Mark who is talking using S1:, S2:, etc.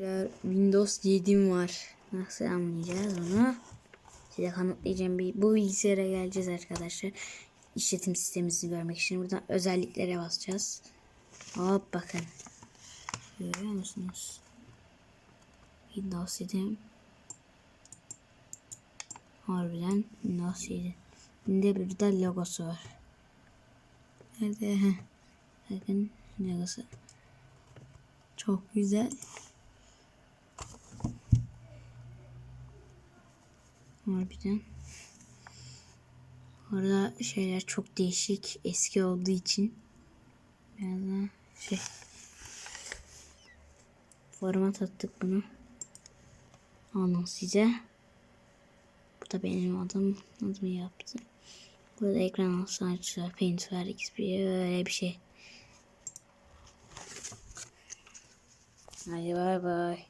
S1: Arkadaşlar Windows 7'm var. Nasıl anlayacağız onu? Size kanıtlayacağım. Bir, bu bilgisayara geleceğiz arkadaşlar. İşletim sistemimizi görmek için buradan özelliklere basacağız. Hop bakın. Görüyor musunuz? Windows 7. Harbiden Windows 7. Şimdi burada logosu var. Nerede? Bakın logosu. Çok güzel. Harbiden. Orada şeyler çok değişik eski olduğu için biraz daha şey format attık bunu. Alın size. Bu da benim adım. Adımı yaptım. Burada ekran açılar, paint var, XP öyle bir şey. Hadi bay bay.